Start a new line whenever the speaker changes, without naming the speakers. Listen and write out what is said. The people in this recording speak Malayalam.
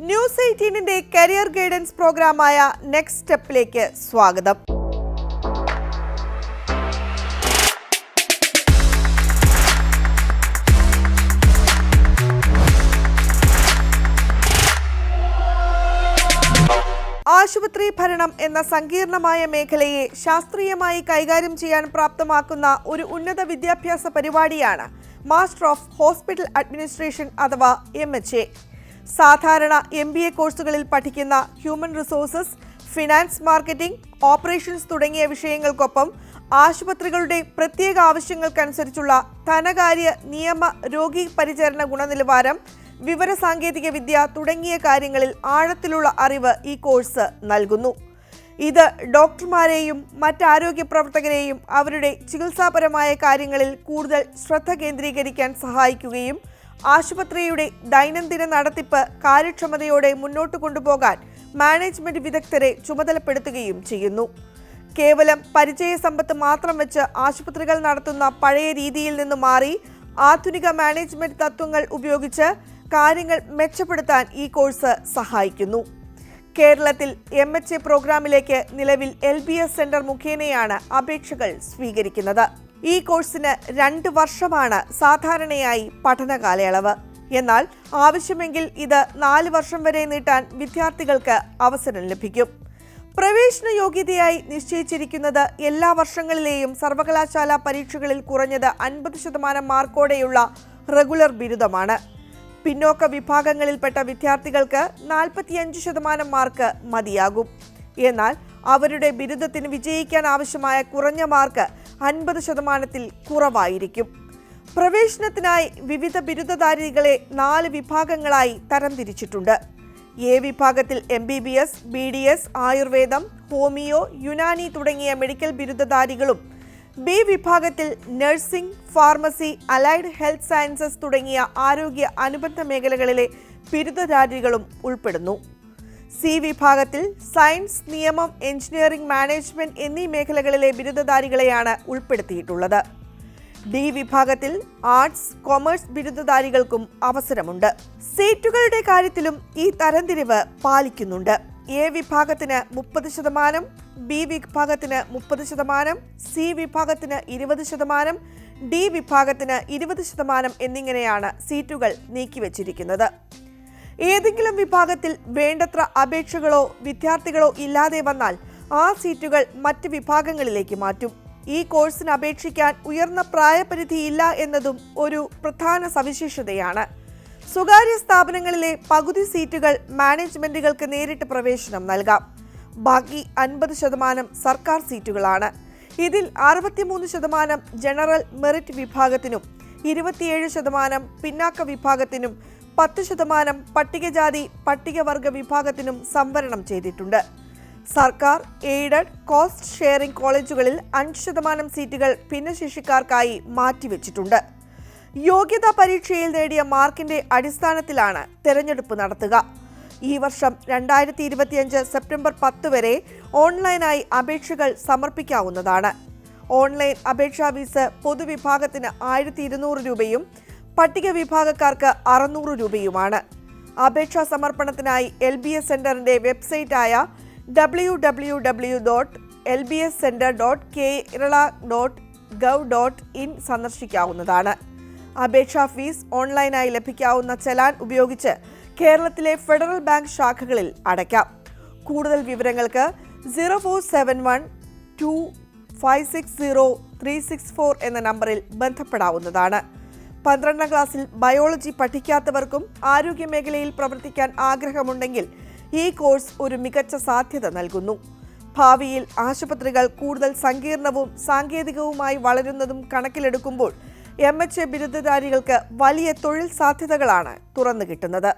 ന്യൂസ് എയ്റ്റീനിന്റെ കരിയർ ഗൈഡൻസ് പ്രോഗ്രാമായ നെക്സ്റ്റ് സ്റ്റെപ്പിലേക്ക് സ്വാഗതം. ആശുപത്രി ഭരണം എന്ന സങ്കീർണമായ മേഖലയെ ശാസ്ത്രീയമായി കൈകാര്യം ചെയ്യാൻ പ്രാപ്തമാക്കുന്ന ഒരു ഉന്നത വിദ്യാഭ്യാസ പരിപാടിയാണ് മാസ്റ്റർ ഓഫ് ഹോസ്പിറ്റൽ അഡ്മിനിസ്ട്രേഷൻ അഥവാ എം എച്ച് എ. സാധാരണ എം ബി എ കോഴ്സുകളിൽ പഠിക്കുന്ന human resources finance marketing operations തുടങ്ങിയ വിഷയങ്ങൾക്കൊപ്പം ആശുപത്രികളുടെ പ്രത്യേക ആവശ്യങ്ങൾക്കനുസരിച്ചുള്ള ധനകാര്യ നിയമ രോഗി പരിചരണ ഗുണനിലവാരം വിവരസാങ്കേതിക വിദ്യ തുടങ്ങിയ കാര്യങ്ങളിൽ ആഴത്തിലുള്ള അറിവ് ഈ കോഴ്സ് നൽകുന്നു. ഇത് ഡോക്ടർമാരെയും മറ്റ് ആരോഗ്യ പ്രവർത്തകരെയും അവരുടെ ചികിത്സാപരമായ കാര്യങ്ങളിൽ കൂടുതൽ ശ്രദ്ധ കേന്ദ്രീകരിക്കാൻ സഹായിക്കുകയും ആശുപത്രിയുടെ ദൈനംദിന നടത്തിപ്പ് കാര്യക്ഷമതയോടെ മുന്നോട്ട് കൊണ്ടുപോകാൻ മാനേജ്മെന്റ് വിദഗ്ധരെ ചുമതലപ്പെടുത്തുകയും ചെയ്യുന്നു. കേവലം പരിചയ സമ്പത്ത് മാത്രം വെച്ച് ആശുപത്രികൾ നടത്തുന്ന പഴയ രീതിയിൽ നിന്ന് മാറി ആധുനിക മാനേജ്മെന്റ് തത്വങ്ങൾ ഉപയോഗിച്ച് കാര്യങ്ങൾ മെച്ചപ്പെടുത്താൻ ഈ കോഴ്സ് സഹായിക്കുന്നു. കേരളത്തിൽ എം എച്ച് എ പ്രോഗ്രാമിലേക്ക് നിലവിൽ എൽ ബി എസ് സെന്റർ മുഖേനയാണ് അപേക്ഷകൾ സ്വീകരിക്കുന്നത്. ഈ കോഴ്സിന് രണ്ട് വർഷമാണ് സാധാരണയായി പഠന കാലയളവ്. എന്നാൽ ആവശ്യമെങ്കിൽ ഇത് നാല് വർഷം വരെ നീട്ടാൻ വിദ്യാർത്ഥികൾക്ക് അവസരം ലഭിക്കും. പ്രവേശന യോഗ്യതയായി നിശ്ചയിച്ചിരിക്കുന്നത് എല്ലാ വർഷങ്ങളിലെയും സർവകലാശാല പരീക്ഷകളിൽ കുറഞ്ഞത് അൻപത് ശതമാനം മാർക്കോടെയുള്ള റെഗുലർ ബിരുദമാണ്. പിന്നോക്ക വിഭാഗങ്ങളിൽപ്പെട്ട വിദ്യാർത്ഥികൾക്ക് നാൽപ്പത്തിയഞ്ച് ശതമാനം മാർക്ക് മതിയാകും. എന്നാൽ അവരുടെ ബിരുദത്തിന് വിജയിക്കാൻ ആവശ്യമായ കുറഞ്ഞ മാർക്ക് അൻപത് ശതമാനത്തിൽ കുറവായിരിക്കും. പ്രവേശനത്തിനായി വിവിധ ബിരുദധാരികളെ നാല് വിഭാഗങ്ങളായി തരംതിരിച്ചിട്ടുണ്ട്. എ വിഭാഗത്തിൽ M B B S B D S ആയുർവേദം ഹോമിയോ യുനാനി തുടങ്ങിയ മെഡിക്കൽ ബിരുദധാരികളും ബി വിഭാഗത്തിൽ nursing pharmacy allied health sciences തുടങ്ങിയ ആരോഗ്യ അനുബന്ധ മേഖലകളിലെ ബിരുദധാരികളും ഉൾപ്പെടുന്നു. സി വിഭാഗത്തിൽ സയൻസ് നിയമം എഞ്ചിനീയറിംഗ് മാനേജ്മെന്റ് എന്നീ മേഖലകളിലെ ബിരുദധാരികളെയാണ് ഉൾപ്പെടുത്തിയിട്ടുള്ളത്. ഡി വിഭാഗത്തിൽ ആർട്സ് കൊമേഴ്സ് ബിരുദധാരികൾക്കും അവസരമുണ്ട്. സീറ്റുകളുടെ കാര്യത്തിലും ഈ തരംതിരിവ് പാലിക്കുന്നുണ്ട്. എ വിഭാഗത്തിന് മുപ്പത് ശതമാനം ബി വിഭാഗത്തിന് മുപ്പത് ശതമാനം സി വിഭാഗത്തിന് ഇരുപത് ശതമാനം ഡി വിഭാഗത്തിന് ഇരുപത് ശതമാനം എന്നിങ്ങനെയാണ് സീറ്റുകൾ നീക്കിവച്ചിരിക്കുന്നത്. ഏതെങ്കിലും വിഭാഗത്തിൽ വേണ്ടത്ര അപേക്ഷകളോ വിദ്യാർത്ഥികളോ ഇല്ലാതെ വന്നാൽ ആ സീറ്റുകൾ മറ്റ് വിഭാഗങ്ങളിലേക്ക് മാറ്റും. ഈ കോഴ്സിന് അപേക്ഷിക്കാൻ ഉയർന്ന പ്രായപരിധിയില്ല എന്നതും ഒരു പ്രധാന സവിശേഷതയാണ്. സ്വകാര്യ സ്ഥാപനങ്ങളിലെ പകുതി സീറ്റുകൾ മാനേജ്മെന്റുകൾക്ക് നേരിട്ട് പ്രവേശനം നൽകാം. ബാക്കി അൻപത് ശതമാനം സർക്കാർ സീറ്റുകളാണ്. ഇതിൽ അറുപത്തിമൂന്ന് ശതമാനം ജനറൽ മെറിറ്റ് വിഭാഗത്തിനും ഇരുപത്തിയേഴ് ശതമാനം പിന്നാക്ക വിഭാഗത്തിനും പത്ത് ശതമാനം പട്ടികജാതി പട്ടികവർഗ വിഭാഗത്തിനും സംവരണം ചെയ്തിട്ടുണ്ട്. സർക്കാർ എയ്ഡഡ് കോസ്റ്റ് ഷെയറിംഗ് കോളേജുകളിൽ അഞ്ച് ശതമാനം സീറ്റുകൾ ഭിന്നശേഷിക്കാർക്കായി മാറ്റിവെച്ചിട്ടുണ്ട്. യോഗ്യതാ പരീക്ഷയിൽ നേടിയ മാർക്കിന്റെ അടിസ്ഥാനത്തിലാണ് തെരഞ്ഞെടുപ്പ് നടത്തുക. ഈ വർഷം രണ്ടായിരത്തി ഇരുപത്തിയഞ്ച് സെപ്റ്റംബർ പത്ത് വരെ ഓൺലൈനായി അപേക്ഷകൾ സമർപ്പിക്കാവുന്നതാണ്. ഓൺലൈൻ അപേക്ഷാ ഫീസ് പൊതുവിഭാഗത്തിന് ആയിരത്തി ഇരുന്നൂറ് രൂപയും പട്ടിക വിഭാഗക്കാർക്ക് അറുന്നൂറ് രൂപയുമാണ്. അപേക്ഷാ സമർപ്പണത്തിനായി എൽ ബി എസ് സെന്ററിന്റെ വെബ്സൈറ്റായ W W W dot L B S centre dot Kerala dot gov dot in സന്ദർശിക്കാവുന്നതാണ്. അപേക്ഷാ ഫീസ് ഓൺലൈനായി ലഭിക്കാവുന്ന ചലാൻ ഉപയോഗിച്ച് കേരളത്തിലെ ഫെഡറൽ ബാങ്ക് ശാഖകളിൽ അടയ്ക്കാം. കൂടുതൽ വിവരങ്ങൾക്ക് zero four seven one two five six zero three six four എന്ന നമ്പറിൽ ബന്ധപ്പെടാവുന്നതാണ്. പന്ത്രണ്ടാം ക്ലാസ്സിൽ ബയോളജി പഠിക്കാത്തവർക്കും ആരോഗ്യ മേഖലയിൽ പ്രവർത്തിക്കാൻ ആഗ്രഹമുണ്ടെങ്കിൽ ഈ കോഴ്സ് ഒരു മികച്ച സാധ്യത നൽകുന്നു. ഭാവിയിൽ ആശുപത്രികൾ കൂടുതൽ സങ്കീർണവും സാങ്കേതികവുമായി വളരുന്നതും കണക്കിലെടുക്കുമ്പോൾ എം എച്ച് എ ബിരുദധാരികൾക്ക് വലിയ തൊഴിൽ സാധ്യതകളാണ് തുറന്നു കിട്ടുന്നത്